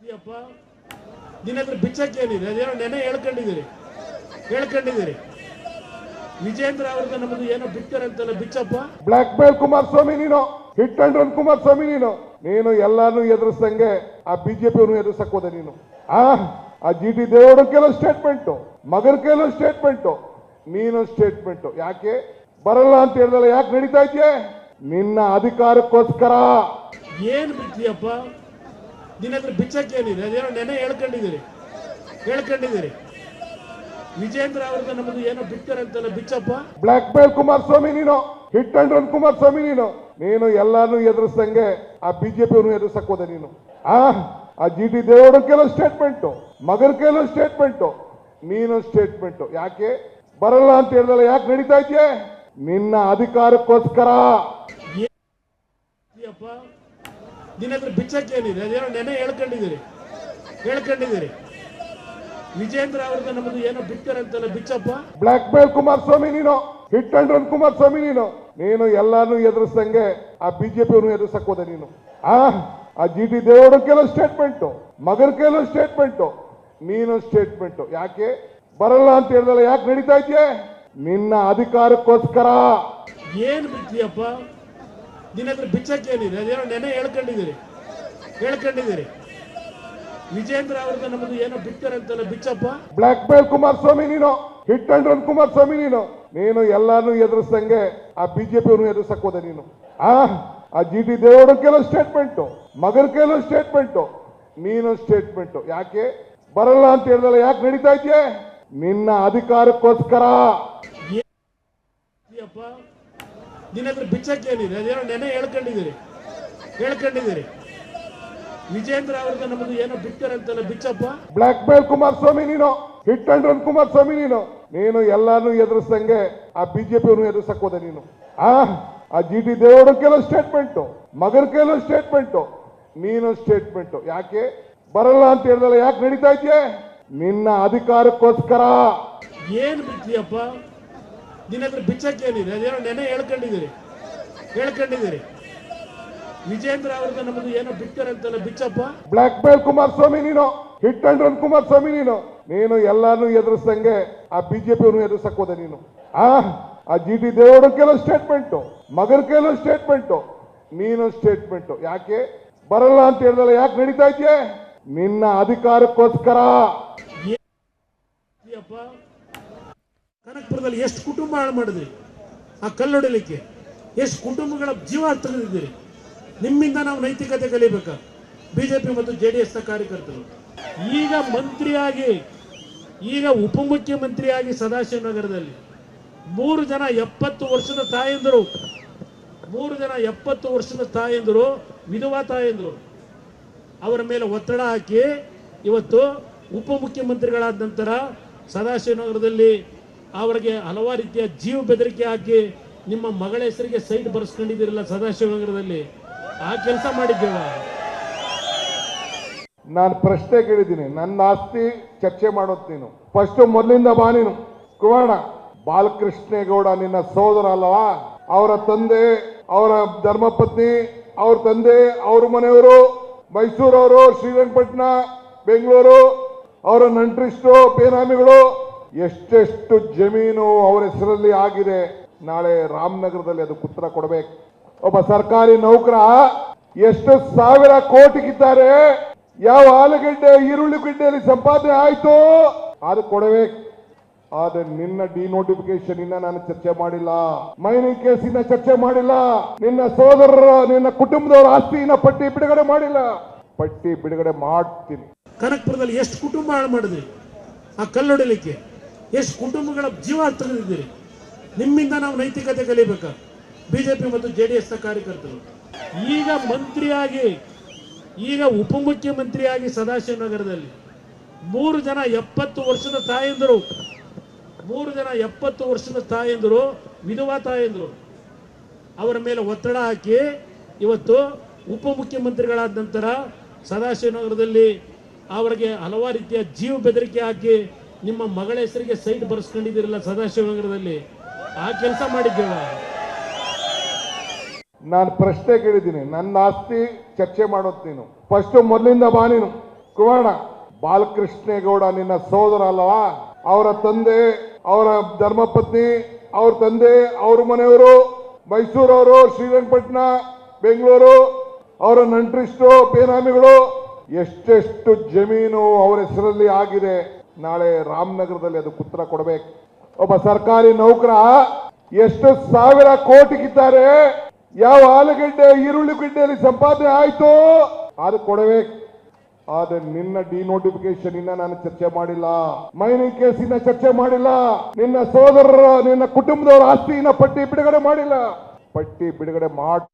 ಅಪ್ಪ ನಿನ್ನ ಹತ್ರ ಬಿಚ್ಚಕ್ಕೇನಿದೆ ಅದೇನೋ ನೆನೆ ಹೇಳ್ಕೊಂಡಿದ್ದೀರಿ. ಹೇಳ್ಕೊಂಡಿದ್ದೀರಿ. ವಿಜೇಂದ್ರ ಅವ್ರದ್ದು ನಮ್ಮದು ಏನೋ ಬಿಡ್ತಾರಂತಲ್ಲ ಬಿಚ್ಚಪ್ಪ? ಬ್ಲಾಕ್ ಮೇಲ್ ಕುಮಾರಸ್ವಾಮಿ ನೀನು. ಹಿಟ್ ಅಂಡ್ ರನ್ ಕುಮಾರಸ್ವಾಮಿ ನೀನು. ನೀನು ಎಲ್ಲಾನು ಎದುರಿಸಂಗೆ ಆ ಬಿಜೆಪಿ ಎದುರಿಸಕ್ ಹೋದೆ ನೀನು. ಆ ಆ ಜಿ ಟಿ ದೇವರ ಕೆಲವು ಸ್ಟೇಟ್ಮೆಂಟ್ ಮಗನ ಕೆಲವು ಸ್ಟೇಟ್ಮೆಂಟ್ ನೀನು ಸ್ಟೇಟ್ಮೆಂಟ್ ಯಾಕೆ? ಬರಲ್ಲ ಅಂತ ಹೇಳಿದಲ್ಲ ಯಾಕೆ ನಡೀತಾ ಇದೆಯೇ? ನಿನ್ನ ಅಧಿಕಾರಕ್ಕೋಸ್ಕರ. ಏನು ಬಿಡ್ತೀಯಪ್ಪ ನಿನ್ನ ಹತ್ರ ಬಿಚ್ಚಕ್ಕೇನಿದೆ ಅದೇನೋ ನೆನೆ ಹೇಳ್ಕೊಂಡಿದ್ದೀರಿ. ಹೇಳ್ಕೊಂಡಿದ್ದೀರಿ. ವಿಜೇಂದ್ರ ಅವ್ರದ್ದು ನಮ್ಮದು ಏನೋ ಬಿಡ್ತಾರಂತಲ್ಲ ಬಿಚ್ಚಪ್ಪ? ಬ್ಲಾಕ್ ಮೇಲ್ ಕುಮಾರಸ್ವಾಮಿ ನೀನು. ಹಿಟ್ ಅಂಡ್ ರನ್ ಕುಮಾರಸ್ವಾಮಿ ನೀನು. ನೀನು ಎಲ್ಲಾನು ಎದುರಿಸ್ದಂಗೆ ಆ ಬಿಜೆಪಿಯನ್ನು ಎದುರಿಸಕ್ ಹೋದೆ ನೀನು. ಆ ಆ ಜಿ ಟಿ ದೇವೇಗೌಡ ಕೆಲವು ಸ್ಟೇಟ್ಮೆಂಟ್ ಮಗನ ಕೆಲವು ಸ್ಟೇಟ್ಮೆಂಟ್ ನೀನು ಸ್ಟೇಟ್ಮೆಂಟ್ ಯಾಕೆ? ಬರಲ್ಲ ಅಂತ ಹೇಳಿದಲ್ಲ ಯಾಕೆ ನಡೀತಾ ಇದೆಯೇ? ನಿನ್ನ ಅಧಿಕಾರಕ್ಕೋಸ್ಕರ. ಅಪ್ಪ ನಿನ್ನ ಹತ್ರ ಬಿಚ್ಚಕ್ಕೇನಿದೆ ಅದೇನೋ ನೆನೆ ಹೇಳ್ಕೊಂಡಿದ್ದೀರಿ. ಹೇಳ್ಕೊಂಡಿದ್ದೀರಿ. ವಿಜೇಂದ್ರ ಅವ್ರದ್ದು ನಮ್ಮದು ಏನೋ ಬಿಡ್ತಾರಂತಲ್ಲ ಬಿಚ್ಚಪ್ಪ? ಬ್ಲಾಕ್ ಮೇಲ್ ಕುಮಾರಸ್ವಾಮಿ ನೀನು. ಹಿಟ್ ಅಂಡ್ ರನ್ ಕುಮಾರಸ್ವಾಮಿ ನೀನು. ನೀನು ಎಲ್ಲಾನು ಎದುರಿಸ್ದಂಗೆ ಆ ಬಿಜೆಪಿ ಎದುರಿಸಕ್ ಹೋದೆ ನೀನು. ಆ ಆ ಜಿ ಟಿ ದೇವರ ಕೆಲವು ಸ್ಟೇಟ್ಮೆಂಟ್ ಮಗನ ಕೆಲವು ಸ್ಟೇಟ್ಮೆಂಟ್ ನೀನು ಸ್ಟೇಟ್ಮೆಂಟ್ ಯಾಕೆ? ಬರಲ್ಲ ಅಂತ ಹೇಳಿದಲ್ಲ ಯಾಕೆ ನಡೀತಾ ಇದೆಯೇ? ನಿನ್ನ ಅಧಿಕಾರಕ್ಕೋಸ್ಕರ. ಏನು ಬಿಡ್ತೀಯಪ್ಪ ನಿನ್ನ ಹತ್ರ ಬಿಚ್ಚಕ್ಕೇನಿದೆ ಅದೇನೋ ನೆನೆ ಹೇಳ್ಕೊಂಡಿದ್ದೀರಿ. ಹೇಳ್ಕೊಂಡಿದ್ದೀರಿ. ವಿಜೇಂದ್ರ ಅವ್ರದ್ದು ನಮ್ಮದು ಏನೋ ಬಿಡ್ತಾರಂತಲ್ಲ ಬಿಚ್ಚಪ್ಪ. ಬ್ಲಾಕ್ ಮೇಲ್ ಕುಮಾರಸ್ವಾಮಿ ನೀನು. ಹಿಟ್ ಅಂಡ್ ರನ್ ಕುಮಾರಸ್ವಾಮಿ ನೀನು. ನೀನು ಎಲ್ಲಾನು ಎದುರಿಸ್ದಂಗೆ ಆ ಬಿಜೆಪಿಯನ್ನು ಎದುರಿಸಕ್ ಹೋದೆ ನೀನು. ಆ ಆ ಜಿ ಟಿ ದೇವೇಗೌಡ ಕೆಲವು ಸ್ಟೇಟ್ಮೆಂಟ್ ಮಗನ ಕೆಲವು ಸ್ಟೇಟ್ಮೆಂಟ್ ನೀನು ಸ್ಟೇಟ್ಮೆಂಟ್ ಯಾಕೆ? ಬರಲ್ಲ ಅಂತ ಹೇಳಿದಲ್ಲ ಯಾಕೆ ನಡೀತಾ ಇದೆಯೇ? ನಿನ್ನ ಅಧಿಕಾರಕ್ಕೋಸ್ಕರ. ಅಪ್ಪ. ನಿನ್ನ ಹತ್ರ ಬಿಚ್ಚಕ್ಕೇನಿದೆ ಅದೇನೋ ನೆನೆ ಹೇಳ್ಕೊಂಡಿದ್ದೀರಿ. ಹೇಳ್ಕೊಂಡಿದ್ದೀರಿ. ವಿಜೇಂದ್ರ ಅವ್ರಿಗೆ ನಮ್ದು ಏನೋ ಬಿಡ್ತಾರಂತಲ್ಲ ಬಿಚ್ಚಪ್ಪ? ಬ್ಲಾಕ್ ಮೇಲ್ ಕುಮಾರಸ್ವಾಮಿ ನೀನು. ಹಿಟ್ ಅಂಡ್ ರನ್ ಕುಮಾರಸ್ವಾಮಿ ನೀನು. ನೀನು ಎಲ್ಲಾನು ಎದುರಿಸಂಗೆ ಆ ಬಿಜೆಪಿಯನ್ನು ಎದುರಿಸಕ್ ಹೋದೆ ನೀನು. ಆ ಆ ಜಿ ಟಿ ದೇವೇಗೌಡ ಕೆಲವು ಸ್ಟೇಟ್ಮೆಂಟ್ ಮಗನ ಕೆಲವು ಸ್ಟೇಟ್ಮೆಂಟ್ ನೀನು ಸ್ಟೇಟ್ಮೆಂಟ್ ಯಾಕೆ? ಬರಲ್ಲ ಅಂತ ಹೇಳಿದಲ್ಲ ಯಾಕೆ ನಡೀತಾ ಇದೆಯೇ? ನಿನ್ನ ಅಧಿಕಾರಕ್ಕೋಸ್ಕರ. ಏನ್ ಬಿಡ್ತೀಯಪ್ಪ ನಿನ್ನ ಹತ್ರ ಬಿಚ್ಚಕ್ಕೇನಿದೆ ಅದೇನೋ ನೆನೆ ಹೇಳ್ಕೊಂಡಿದ್ದೀರಿ. ಹೇಳ್ಕೊಂಡಿದ್ದೀರಿ. ವಿಜೇಂದ್ರ ಅವ್ರದ್ದು ನಮ್ಮದು ಏನೋ ಬಿಡ್ತಾರಂತಲ್ಲ ಬಿಚ್ಚಪ್ಪ? ಬ್ಲಾಕ್ ಮೇಲ್ ಕುಮಾರಸ್ವಾಮಿ ನೀನು. ಹಿಟ್ ಅಂಡ್ ರನ್ ಕುಮಾರಸ್ವಾಮಿ ನೀನು. ನೀನು ಎಲ್ಲಾನು ಎದುರಿಸ್ದಂಗೆ ಆ ಬಿಜೆಪಿ ಎದುರಿಸಕ್ ಹೋದೆ ನೀನು. ಆ ಆ ಜಿ ಟಿ ದೇವೇಗೌಡ ಕೆಲವು ಸ್ಟೇಟ್ಮೆಂಟ್ ಮಗನ ಕೆಲವು ಸ್ಟೇಟ್ಮೆಂಟ್ ನೀನು ಸ್ಟೇಟ್ಮೆಂಟ್ ಯಾಕೆ? ಬರಲ್ಲ ಅಂತ ಹೇಳಿದಲ್ಲ ಯಾಕೆ ನಡೀತಾ ಇದೆಯೇ? ನಿನ್ನ ಅಧಿಕಾರಕ್ಕೋಸ್ಕರ. ಅಪ್ಪ ಕನಕಪುರದಲ್ಲಿ ಎಷ್ಟು ಕುಟುಂಬ ಹಾಳು ಮಾಡಿದ್ರಿ? ಆ ಕಲ್ಲೊಡಲಿಕ್ಕೆ ಎಷ್ಟು ಕುಟುಂಬಗಳ ಜೀವ ತೆಗೆದಿದ್ದೀರಿ? ನಿಮ್ಮಿಂದ ನಾವು ನೈತಿಕತೆ ಕಲಿಬೇಕಾ? ಬಿಜೆಪಿ ಮತ್ತು ಜೆ ಡಿ ಎಸ್ನ ಕಾರ್ಯಕರ್ತರು. ಈಗ ಮಂತ್ರಿಯಾಗಿ, ಈಗ ಉಪಮುಖ್ಯಮಂತ್ರಿಯಾಗಿ ಸದಾಶಿವನಗರದಲ್ಲಿ ಮೂರು ಜನ ಎಪ್ಪತ್ತು ವರ್ಷದ ತಾಯಂದರು. ಮೂರು ಜನ ಎಪ್ಪತ್ತು ವರ್ಷದ ತಾಯಂದರು, ವಿಧವಾ ತಾಯಂದರು. ಅವರ ಮೇಲೆ ಒತ್ತಡ ಹಾಕಿ ಇವತ್ತು ಉಪಮುಖ್ಯಮಂತ್ರಿಗಳಾದ ನಂತರ ಸದಾಶಿವನಗರದಲ್ಲಿ ಅವರಿಗೆ ಹಲವಾರು ರೀತಿಯ ಜೀವ ಬೆದರಿಕೆ ಹಾಕಿ ನಿಮ್ಮ ಮಗಳ ಹೆಸರಿಗೆ ಸೈಟ್ ಬರ್ಸ್ಕೊಂಡಿದ್ದೀರಲ್ಲ ಸದಾಶಿವನಗರದಲ್ಲಿ. ಆ ಕೆಲಸ ಮಾಡಿದ್ದೇವ? ನಾನು ಪ್ರಶ್ನೆ ಕೇಳಿದ್ದೀನಿ. ನನ್ನ ಆಸ್ತಿ ಚರ್ಚೆ ಮಾಡೋದು ನೀನು. ಫಸ್ಟ್ ಮೊದಲಿಂದ ಬಾ ನೀನು. ಕುಮಾರ ಬಾಲಕೃಷ್ಣೇಗೌಡ ನಿನ್ನ ಸೋದರ ಅಲ್ಲವಾ? ಅವರ ತಂದೆ, ಅವರ ಧರ್ಮಪತ್ನಿ, ಅವ್ರ ತಂದೆ, ಅವ್ರ ಮನೆಯವರು, ಮೈಸೂರವರು, ಶ್ರೀರಂಗಪಟ್ಟಣ, ಬೆಂಗಳೂರು, ಅವರ ನಂಟ್ರಿಸ್ಟು, ಬೇನಾಮಿಗಳು ಎಷ್ಟೆಷ್ಟು ಜಮೀನು ಅವರ ಹೆಸರಲ್ಲಿ ಆಗಿದೆ? ನಾಳೆ ರಾಮನಗರದಲ್ಲಿ ಅದಕ್ಕೆ ಉತ್ತರ ಕೊಡಬೇಕು. ಒಬ್ಬ ಸರ್ಕಾರಿ ನೌಕರ ಎಷ್ಟು ಸಾವಿರ ಕೋಟಿಗಿದ್ದಾರೆ? ಯಾವ ಆಲೂಗಡ್ಡೆ, ಈರುಳ್ಳಿ ಗಡ್ಡೆಯಲ್ಲಿ ಸಂಪಾದನೆ ಆಯ್ತು? ಅದು ಕೊಡಬೇಕು. ಆದ್ರೆ ನಿನ್ನ ಡಿನೋಟಿಫಿಕೇಶನ್ ಇನ್ನ ನಾನು ಚರ್ಚೆ ಮಾಡಿಲ್ಲ. ಮೈನಿಂಗ್ ಕೇಸಿನ ಚರ್ಚೆ ಮಾಡಿಲ್ಲ. ನಿನ್ನ ಸೋದರರ, ನಿನ್ನ ಕುಟುಂಬದವರ ಆಸ್ತಿನ ಪಟ್ಟಿ ಬಿಡುಗಡೆ ಮಾಡಿಲ್ಲ. ಪಟ್ಟಿ ಬಿಡುಗಡೆ ಮಾಡ್ತೀನಿ. ಕನಕಪುರದಲ್ಲಿ ಎಷ್ಟು ಕುಟುಂಬ ಹಾಳು ಮಾಡಿದ್ರಿ? ಆ ಕಲ್ಲೊಡಿಲಿಕ್ಕೆ ಎಷ್ಟು ಕುಟುಂಬಗಳ ಜೀವ ತೆಗೆದಿದ್ದೀರಿ ನಿಮ್ಮಿಂದ ನಾವು ನೈತಿಕತೆ ಕಲಿಬೇಕಾ? ಬಿಜೆಪಿ ಮತ್ತು ಜೆ ಡಿ ಎಸ್ನ ಕಾರ್ಯಕರ್ತರು. ಈಗ ಮಂತ್ರಿಯಾಗಿ, ಈಗ ಉಪಮುಖ್ಯಮಂತ್ರಿಯಾಗಿ ಸದಾಶಿವನಗರದಲ್ಲಿ ಮೂರು ಜನ ಎಪ್ಪತ್ತು ವರ್ಷದ ತಾಯಂದರು. ಮೂರು ಜನ ಎಪ್ಪತ್ತು ವರ್ಷದ ತಾಯಂದರು, ವಿಧವಾ ತಾಯಂದರು. ಅವರ ಮೇಲೆ ಒತ್ತಡ ಹಾಕಿ ಇವತ್ತು ಉಪಮುಖ್ಯಮಂತ್ರಿಗಳಾದ ನಂತರ ಸದಾಶಿವನಗರದಲ್ಲಿ ಅವರಿಗೆ ಹಲವಾರು ರೀತಿಯ ಜೀವ ಬೆದರಿಕೆ ಹಾಕಿ ನಿಮ್ಮ ಮಗಳ ಹೆಸರಿಗೆ ಸೈಟ್ ಬರ್ಸ್ಕೊಂಡಿದ್ದೀರಲ್ಲ ಸದಾಶಿವನಗರದಲ್ಲಿ? ಆ ಕೆಲಸ ಮಾಡಿದ್ದೇವ? ನಾನು ಪ್ರಶ್ನೆ ಕೇಳಿದ್ದೀನಿ. ನನ್ನ ಆಸ್ತಿ ಚರ್ಚೆ ಮಾಡೋದು ನೀನು. ಫಸ್ಟ್ ಮೊದಲಿಂದ ಬಾ ನೀನು. ಕುಮಾರ ಬಾಲಕೃಷ್ಣೇಗೌಡ ನಿನ್ನ ಸೋದರ ಅಲ್ಲವಾ? ಅವರ ತಂದೆ, ಅವರ ಧರ್ಮಪತ್ನಿ, ಅವ್ರ ತಂದೆ, ಅವ್ರ ಮನೆಯವರು, ಮೈಸೂರವರು, ಶ್ರೀರಂಗಪಟ್ಟಣ, ಬೆಂಗಳೂರು, ಅವರ ನಂಟ್ರಿಸ್ಟು ಬೇನಾಮಿಗಳು ಎಷ್ಟೆಷ್ಟು ಜಮೀನು ಅವರ ಹೆಸರಲ್ಲಿ ಆಗಿದೆ? ನಾಳೆ ರಾಮನಗರದಲ್ಲಿ ಅದಕ್ಕೆ ಉತ್ತರ ಕೊಡಬೇಕು. ಒಬ್ಬ ಸರ್ಕಾರಿ ನೌಕರ ಎಷ್ಟು ಸಾವಿರ ಕೋಟಿಗಿದ್ದಾರೆ ಯಾವ ಆಲೂಗಡ್ಡೆ ಈರುಳ್ಳಿಗಡ್ಡೆಯಲ್ಲಿ ಸಂಪಾದನೆ ಆಯ್ತು? ಅದು ಕೊಡಬೇಕು. ಆದ್ರೆ ನಿನ್ನ ಡಿನೋಟಿಫಿಕೇಶನ್ ಇನ್ನ ನಾನು ಚರ್ಚೆ ಮಾಡಿಲ್ಲ. ಮೈನಿಂಗ್ ಕೇಸಿನ ಚರ್ಚೆ ಮಾಡಿಲ್ಲ. ನಿನ್ನ ಸೋದರರ, ನಿನ್ನ ಕುಟುಂಬದವರ ಇನ್ನ ಪಟ್ಟಿ ಬಿಡುಗಡೆ ಮಾಡಿಲ್ಲ. ಪಟ್ಟಿ ಬಿಡುಗಡೆ ಮಾಡ್